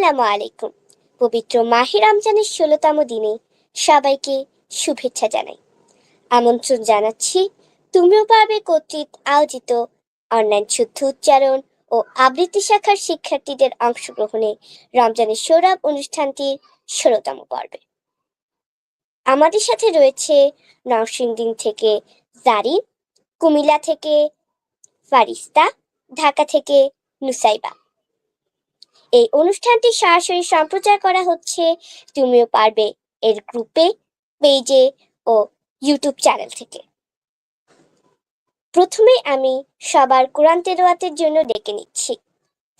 আসসালামু আলাইকুম। পবিত্র মাহে রমজানের ষোলতম দিনে সবাইকে শুভেচ্ছা জানাই। আমন্ত্রণ জানাচ্ছি, তুমিও পারবে কর্তৃক আয়োজিত অনলাইন শুদ্ধ উচ্চারণ ও আবৃত্তি শাখার শিক্ষার্থীদের অংশগ্রহণে রমজানের সৌরভ অনুষ্ঠানটির ষোলতম পর্বে। আমাদের সাথে রয়েছে নরসিংদী থেকে জারিন, কুমিল্লা থেকে ফারিস্তা, ঢাকা থেকে নুসাইবা। এই অনুষ্ঠানটি সরাসরি সম্প্রচার করা হচ্ছে। তুমিও পারবে এর গ্রুপে, পেজে ও ইউটিউব চ্যানেল থেকে। প্রথমে আমি সবার কোরআন তেলাওয়াতের জন্য ডেকে নিচ্ছি।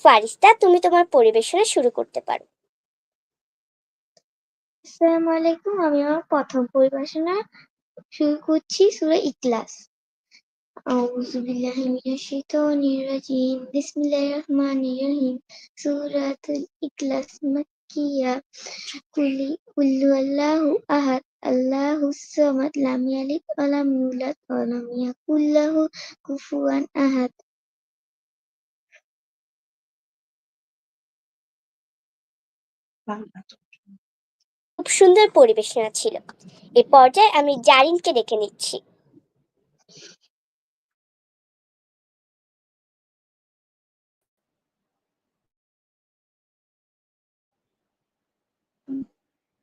ফারিস্তা, তুমি তোমার পরিবেশনা শুরু করতে পারো। আসসালামু আলাইকুম, আমি আমার প্রথম পরিবেশনা শুরু করছি সূরা ইখলাস। বিল্লাহি মিনাশ শাইতানির রাজিম। বিসমিল্লাহির রহমানির রহিম। সূরাতুল ইখলাস মাক্কিয়া। কুলি কুল্লু আল্লাহু আহাদ। আল্লাহুস সামাদ লাম ইয়ালিদ ওয়া লাম ইউলাদ ওয়া লাম ইয়াকুল লাহু কুফুয়ান আহাদ। খুব সুন্দর পরিবেশনা ছিল। এ পর্যায়ে আমি জারিনকে ডেকে নিচ্ছি।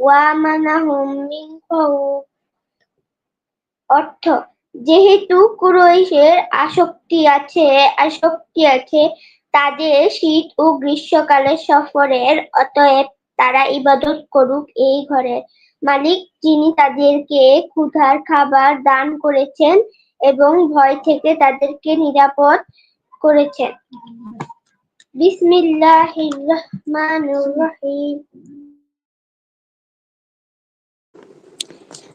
ওয়ামানাহুম মিন অর্থ, যেহেতু কুরৈশের আসক্তি আছে আসক্তি আছে, তাদের শীত ও গ্রীষ্মকালের সফরের, অতএব তারা ইবাদত করুক এই ঘরে। মালিক, যিনি তাদেরকে ক্ষুধার খাবার দান করেছেন এবং ভয় থেকে তাদেরকে নিরাপদ করেছেন। বিসমিল্লাহির রহমানুর রহিম।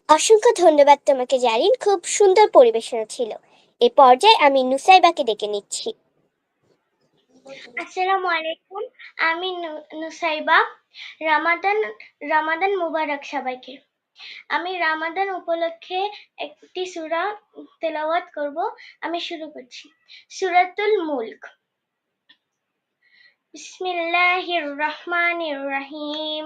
অসংখ্য ধন্যবাদ তোমাকে জারিন খুব সুন্দর পরিবেশনা ছিল। এ পর্যায়ে আমি নুসাইবাকে ডেকে নিচ্ছি। আসসালামু আলাইকুম, আমি নুসাইবা। রামাদান রামাদান মুবারক সবাইকে। আমি রামাদান উপলক্ষে একটি সূরা তেলাওয়াত করব। আমি শুরু করছি। সূরাতুল মুলক। বিসমিল্লাহির রহমানির রহিম।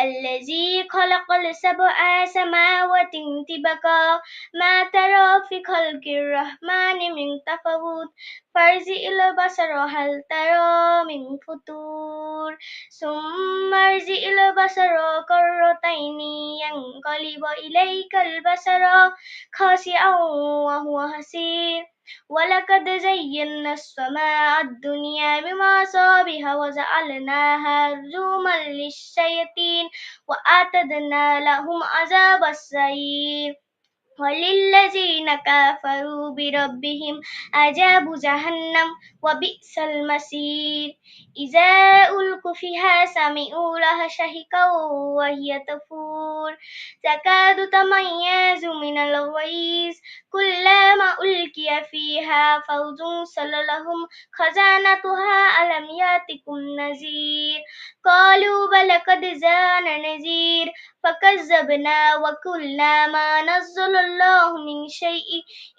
الذي خلق السبع سماوات طبقا ما ترى في خلق الرحمن من تفاوت فارجع البصر هل ترى من فطور ثم ارجع البصر كرتين ينقلب إليك البصر خاسئا وهو حسير ولقد زينا السماء الدنيا بمصابيح وجعلناها رجوما للشياطين وأعتدنا لهم عذاب السعير. وللذين كفروا بربهم عذاب جهنم وبئس المصير. إذا ألقوا فيها سمعوا لها شهيقا وهي تفور. تكاد تميز من الغيظ. كلما ألقي فيها فوج سللهم خزانتها ألم يأتكم نذير قالوا بلى قد جاءنا نذير فكذبنا وقلنا ما نزل الله من شيء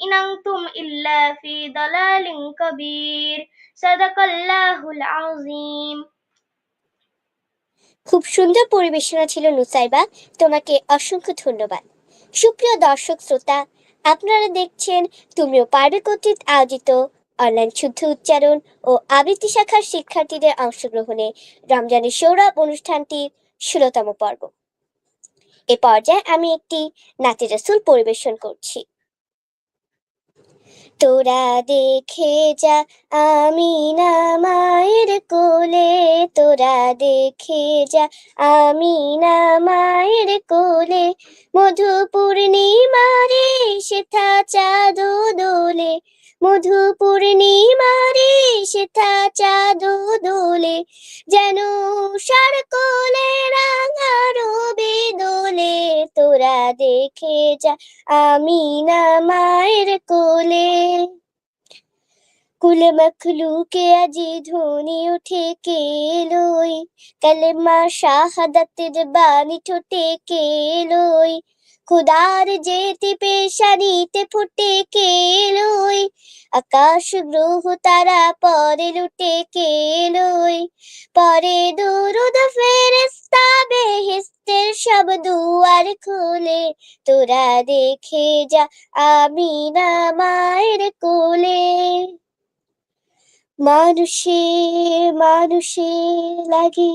إن أنتم إلا في ضلال كبير صدق الله العظيم খুব সুন্দর পরিবেশনা ছিল নুসাইবা তোমাকে অসংখ্য ধন্যবাদ সুপ্রিয় দর্শক শ্রোতা আপনারা দেখছেন তুমিও পারবে কর্তৃক আয়োজিত অনলাইন শুদ্ধ উচ্চারণ ও আবৃত্তি শাখার শিক্ষার্থীদের অংশগ্রহণে রমজানের সৌরভ অনুষ্ঠানটির ষোলতম পর্ব। এ পর্যায়ে আমি একটি নাচে রাসুল পরিবেশন করছি। তোরা দেখে যা, আমি না মায়ের কোলে। তোরা দেখে যা, আমি না মায়ের কোলে। মধু পূর্ণিমারে সেথা চাঁদ দোলে। মধু পূর্ণিমারে সেথা চাঁদ দোলে, যেন সার কোলে রাঙা রবে দোলে তোরা দেখে যা আমি না মায়ের কোলে। কুলে মখলুকে আজি ধ্বনি উঠে কেলোই, কালেমা শাহাদাতের বাণী ঠোঁটে কেলোই। খুদার যেতে পেশানিতে ফুটে কেলোই। আকাশ গ্রহ তারা পরে লুটে কেলোই। পরে দুরুদ ফেরেস্তা বেহেস্তের সব দুয়ার খুলে। তোরা দেখে যা আমি না মায়ের কোলে। মানুষে মানুষে লাগে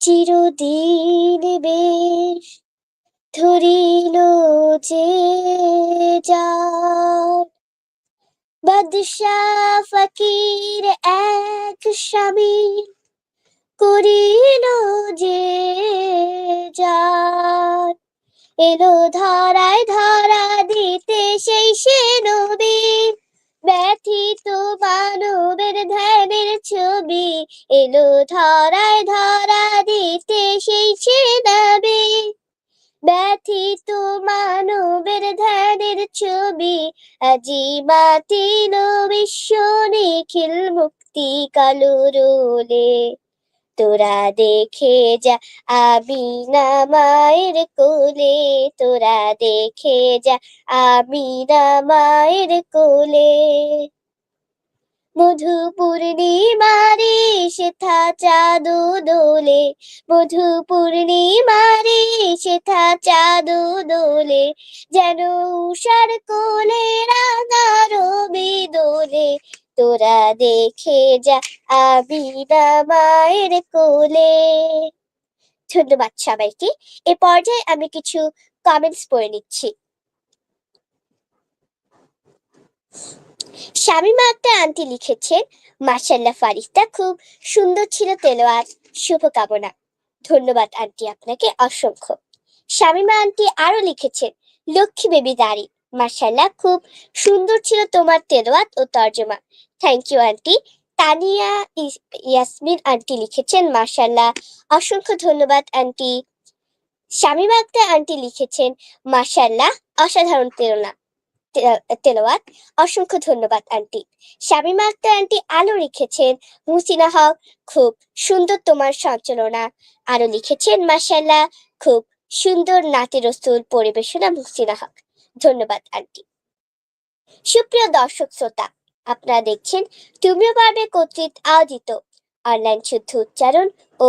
চিরদিন বেশ। ধরিল যে বাদশাহ ফকির এক স্বামী করিল যে যার। এলো ধরায় ধরা দিতে সেই সে নবী, ব্যথিত মানবের ধ্যানের ছবি। এলো ধরায় ধরা দিতে সেই সে ব্যথিত মানবের ধ্যানের ছবি, আজি মাতিল বিশ্ব নিখিল মুক্তি কালো রোলে। তোরা দেখে যা আমি না মায়ের কোলে, তোরা দেখে যা আমি না মায়ের কোলে। মধু পূর্ণিমারে সেথা চাঁদ দোলে। মধু পূর্ণিমারে সেথা চাঁদ দোলে। যেন উষার কোলে রাঙা রবি দোলে। তোরা দেখে যা, আমি না মায়ের কোলে। ধন্যবাদ সবাইকে। এ পর্যায়ে আমি কিছু কমেন্টস পড়ে নিচ্ছি। শামিমা আক্তার আন্টি লিখেছেন মার্শাল্লাহ ফারিস্তা, খুব সুন্দর ছিল তেলোয়ার, শুভকামনা। ধন্যবাদ, আন্টি, আপনাকে অসংখ্য। শামিমা আন্টি আরও লিখেছেন, লক্ষ্মী বেবি দাড়ি মার্শাল্লাহ খুব সুন্দর ছিল তোমার তেলোয়াত ও তর্জমা। Thank you aunty. Tania Yasmin aunty লিখেছেন মার্শাল্লাহ অসংখ্য ধন্যবাদ, আন্টি। শামিমা আক্তার আন্টি লিখেছেন মার্শাল্লাহ অসাধারণ তেরোনা তেলাওয়াত অসংখ্য ধন্যবাদ, আন্টি। শামিমা আক্তার আন্টি আলো লিখেছেন মুসিনা হক খুব সুন্দর তোমার সঞ্চালনা। আরও লিখেছেন মাসাল্লাহ খুব সুন্দর নাতে রসুল পরিবেশনা মুসিনা হক। ধন্যবাদ, আন্টি। সুপ্রিয় দর্শক শ্রোতা, আপনারা দেখছেন তুমিও পারবে কর্তৃক আয়োজিত অনলাইন শুদ্ধ উচ্চারণ ও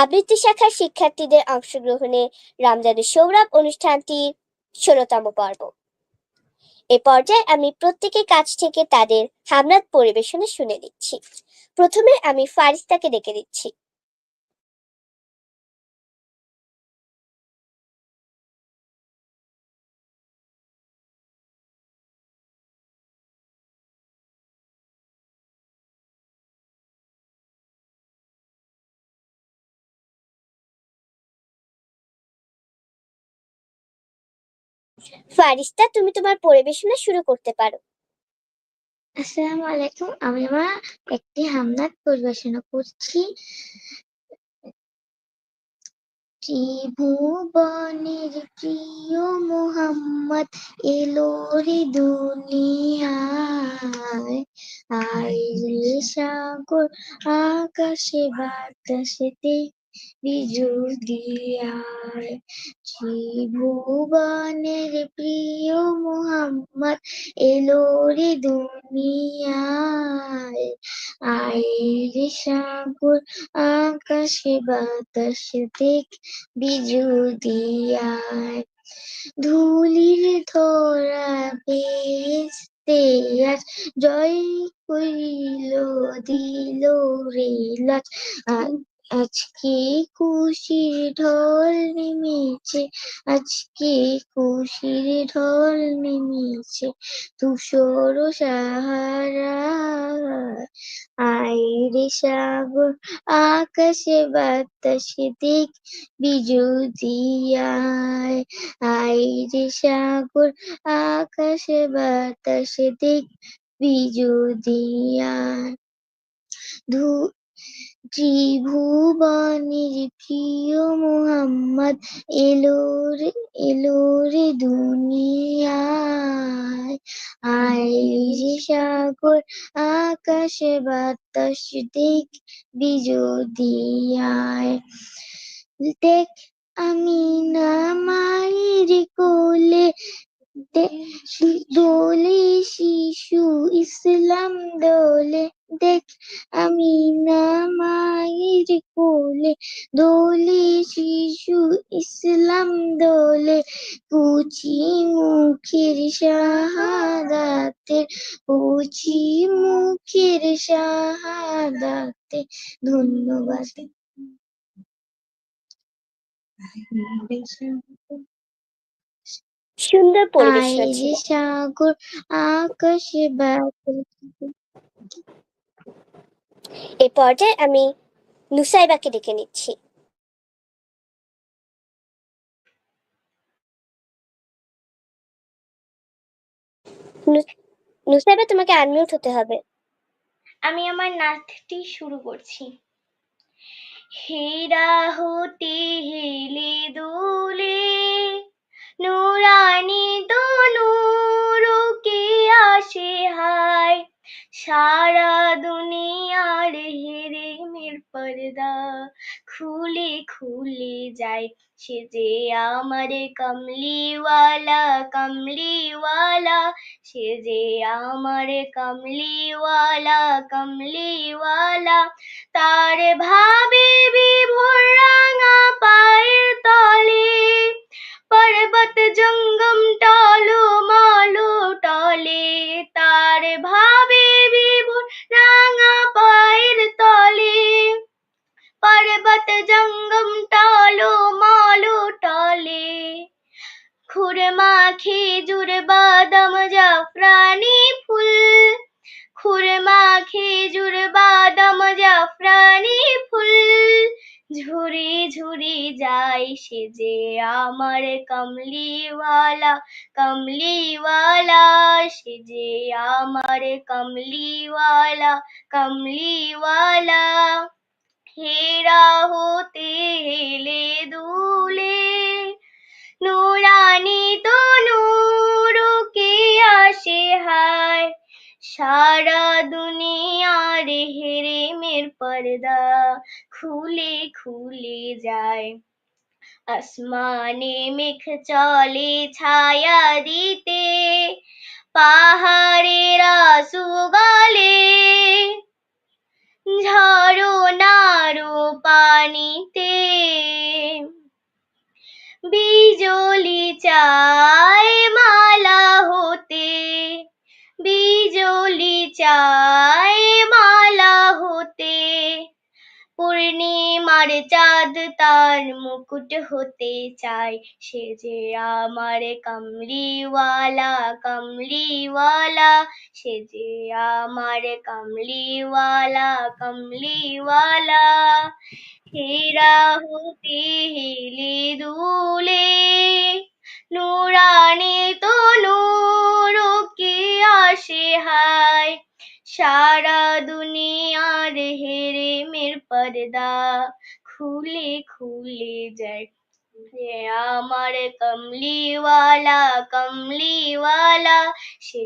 আবৃত্তি শাখার শিক্ষার্থীদের অংশগ্রহণে রমজানের সৌরভ অনুষ্ঠানটির ষোলতম পর্ব। এ পর্যায়ে আমি প্রত্যেকের কাছ থেকে তাদের হামনাত পরিবেশনে শুনে দিচ্ছি প্রথমে আমি ফারিস্তাকে ডেকে দিচ্ছি। ফারিস্তা, তুমি তোমার পরিবেশনা শুরু করতে পারো। আসসালামু আলাইকুম, আমি আমার একটি হামনাত পরিবেশনা করছি। ত্রিভুবনের প্রিয় মোহাম্মদ এলো রে দুনিয়ায়। সাগর, আকাশে বাতাসেতে বিজুর দিয়ায় ত্রিভুবনের প্রিয় মোহাম্মদ এলো রে দুনিয়ায়। আয় রে সাগর, আকাশে বাতাসে দেখ বিজুর দিয়ায় ধুলির ধরা বেহেস্তে আজ জয় করিল, দিল রে লাজ। আজকে খুশির ঢল নেমেছে, আজকে খুশির ঢল নেমেছে, ধূসর সাহারা আইরে সাগর, আকাশে বাতাসে দেখ বিজুদিয়ায় আইরে সাগর, আকাশে বাতাসে দেখ বিজুদিয়ায় ধু ত্রিভুবনের প্রিয় মোহাম্মদ, এলো রে এলো রে দুনিয়ায়। আয় সাগর, আকাশে, বাতাস, দেখ বিজুদিয়ায়। দেখ আমি না মায়ের কোলে দোলে শিশু ইসলাম দোলে, দেখ আমি না মায়ের কোলে দোলে শিশু ইসলাম দোলে কুচি মুখের শাহাদাতে কুচি মুখের শাহাদাতে ধন্যবাদ। সুন্দর পরিবেশনা ছিল সাগর আকাশে বাতাস। এ পর্যায়ে আমি নুসাইবাকে ডেকে নিচ্ছি। নুসাইবা, তোমাকে আনমিউট হতে হবে। আমি আমার নাচটি শুরু করছি। হীরা হতে হেলে দোলে, নুরানি তো নূরকে আসে হায়। সারা দুনিয়ার হেরেমের পর্দা খুলে খুলে যায় সে যে আমার কমলিওয়ালা কমলিওয়ালা। সে যে আমার কমলিওয়ালা কমলিওয়ালা। তার ভাবে বিভোর রাঙা আমার কমলিওয়ালা কমলিওয়ালা হেরা হতে হেলে দুলে নুরানি তো নূরকে আসে হায় সারা দুনিয়ার হেরেমের পর্দা খুলে খুলে যায় আসমানে মেঘ চলে ছায়া দিতে পাহাড়েরা ঝড়ো নারো পানিতে বিজলি চায় চাঁদ তার মুকুট হতে চায়। সে যে আমার কমলিওয়ালা কমলিওয়ালা। সে যে আমার কমলিওয়ালা কমলিওয়ালা। হেরা হতে হেলে দুলে, নুরানি তো নূরকে আসে হায়। সারা দুনিয়ার হেরেমের পর্দা খুলে খুলে যায়। আমার কমলিওয়ালা কমলিওয়ালা, সে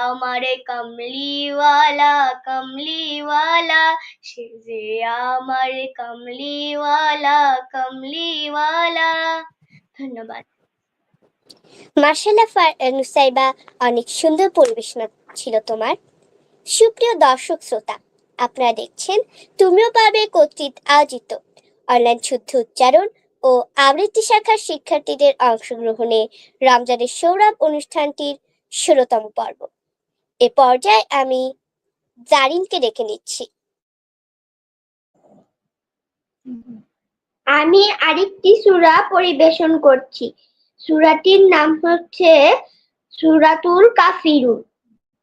আমার কমলিওয়ালা কমলিওয়ালা, সে আমার কমলিওয়ালা কমলিওয়ালা। ধন্যবাদ। মার্শাল্লাহ নুসাইবা, অনেক সুন্দর পরিবেশনা ছিল তোমার। সুপ্রিয় দর্শক শ্রোতা, আপনারা দেখছেন তুমিও পাবে কর্তৃক আয়োজিত অনলাইন শুদ্ধ উচ্চারণ ও আবৃত্তি শাখার শিক্ষার্থীদের অংশগ্রহণে রমজানের সৌরভ অনুষ্ঠানটির ষোলতম পর্ব। এ পর্যায়ে আমি জারিনকে ডেকে নিচ্ছি। আমি আরেকটি সূরা পরিবেশন করছি। সূরাটির নাম হচ্ছে সূরাতুল কাফিরুন।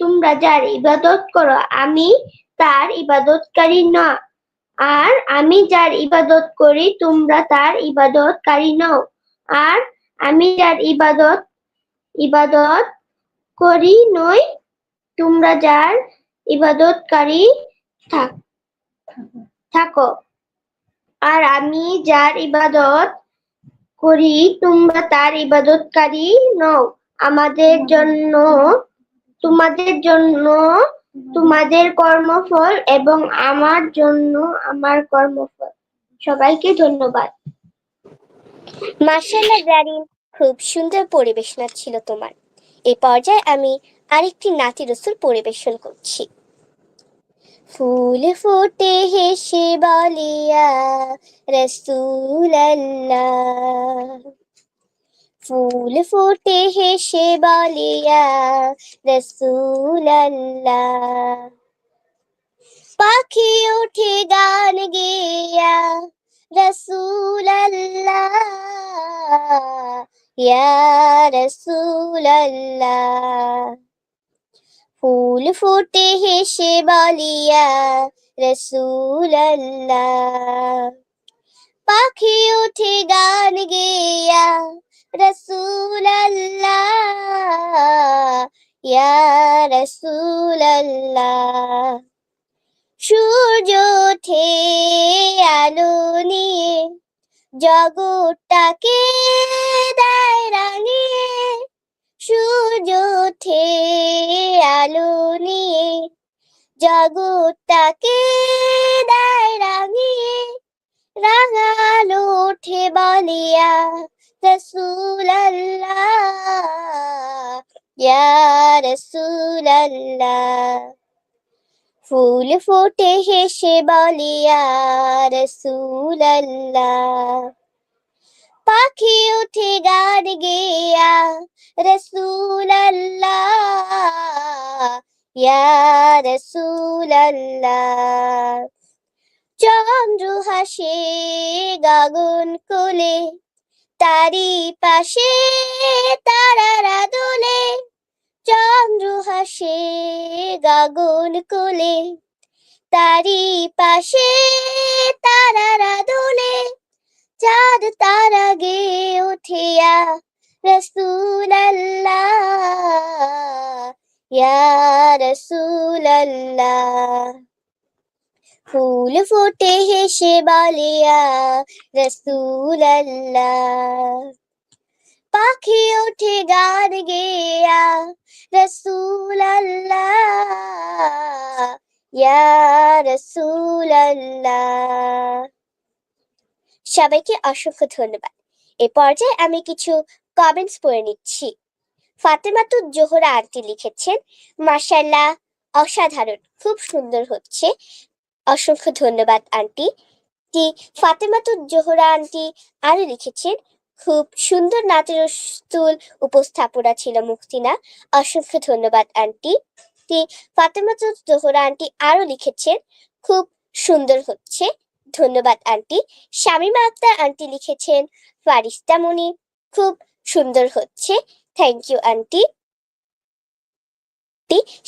তোমরা যার ইবাদত করো, আমি তার ইবাদতকারী না। আর আমি যার ইবাদত করি, তোমরা তার ইবাদতকারী নও। আর আমি যার ইবাদত ইবাদত করি নই, তোমরা যার ইবাদতকারী থাক, থাকো। আর আমি যার ইবাদত করি, তোমরা তার ইবাদতকারী নও। আমাদের জন্য তোমাদের জন্য তোমাদের কর্মফল এবং আমার জন্য আমার কর্মফল। সবাইকে ধন্যবাদ। মার্শাল্লাহ জারিন খুব সুন্দর পরিবেশনা ছিল তোমার। এই পর্যায়ে আমি আরেকটি নাতি রসুল পরিবেশন করছি। ফুল ফোটে হেসে বলিয়া রসুল ফুল ফোটে হেসে বলিয়া রসুল পাখি উঠে গান গেয়া রসুল রসুল ফুল ফুটে হেসে বলিয়া রসুল পাখি উঠে গান গেয়া রসুল ইয়া রসুল সূর্য ওঠে আলো নিয়ে, জগৎটাকে দেয় রাঙিয়ে। সূর্য ওঠে আলো নিয়ে, জগৎটাকে দেয় রাঙিয়ে। রাঙালো ওঠে বলিয়া রসুল ইয়া রসুল ফুল ফোটে হেসে বলিয়া রসুল পাখি উঠে গান গেয়া রসুল রসুল চন্দ্র হাসে গগন কোলে তারি পাশে তারারা দোলে চন্দ্র হাসে গগন কোলে। তারি পাশে তারারা দোলে চাঁদ তারা গে উঠিয়া রসুল ইয়া রসুল ফুল ফোটে হেসে বলিয়া রসুল পাখি ওঠে গান গেয়া রসুল ইয়া রসুল সবাইকে অসংখ্য ধন্যবাদ। এ পর্যায়ে আমি কিছু কমেন্টস পড়ে নিচ্ছি। ফাতেমাতুর জোহরা আন্টি লিখেছেন। মাশাল্লাহ অসাধারণ, খুব সুন্দর হচ্ছে। অসংখ্য ধন্যবাদ, আন্টি। টি ফাতেমাতুর জোহরা, আন্টি, আরও লিখেছেন, খুব সুন্দর নাচের স্তুল উপস্থাপনা ছিল মুক্তিনা। অসংখ্য ধন্যবাদ, আন্টি। টি ফাতেমাতুর জোহরা, আন্টি, আরও লিখেছেন, খুব সুন্দর হচ্ছে। ধন্যবাদ, আন্টি। শামিমা আক্তার, আন্টি, লিখেছেন, ফারিস্তা মনি, খুব সুন্দর হচ্ছে। Thank you, aunty.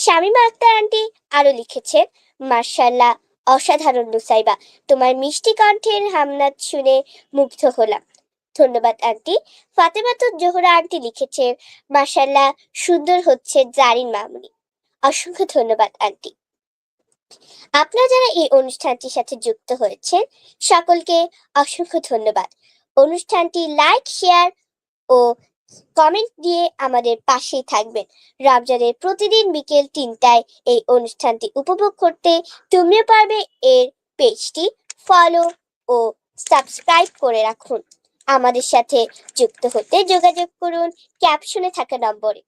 Shamima Akter, aunty, আরও লিখেছেন মার্শাল্লাহ অসাধারণ নুসাইবা তোমার মিষ্টি কণ্ঠের হামনাত শুনে মুগ্ধ হলাম। ধন্যবাদ, আন্টি। ফাতেমাতুর জোহরা আন্টি লিখেছেন মার্শাল্লাহ সুন্দর হচ্ছে জারিন মামুনি। অসংখ্য ধন্যবাদ, আন্টি। আপনারা যারা এই অনুষ্ঠানটির সাথে যুক্ত হয়েছেন, সকলকে অসংখ্য ধন্যবাদ। অনুষ্ঠানটি লাইক, শেয়ার ও কমেন্ট দিয়ে আমাদের পাশেই থাকবেন। রমজানের প্রতিদিন বিকেল তিনটায় এই অনুষ্ঠানটি উপভোগ করতে তুমিও পারবে এর পেজটি ফলো ও সাবস্ক্রাইব করে রাখুন। আমাদের সাথে যুক্ত হতে যোগাযোগ করুন ক্যাপশনে থাকা নম্বরে।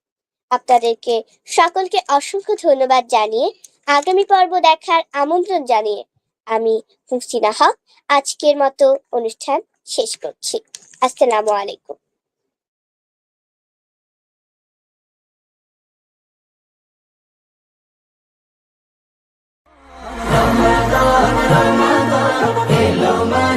আপনাদেরকে সকলকে অসংখ্য ধন্যবাদ জানিয়ে আগামী পর্ব দেখার আমন্ত্রণ জানিয়ে আমি হুসিনা হক। আজকের মতো অনুষ্ঠান শেষ করছি। আসসালামু আলাইকুম। Ramadan, Ramadan, Ramadan,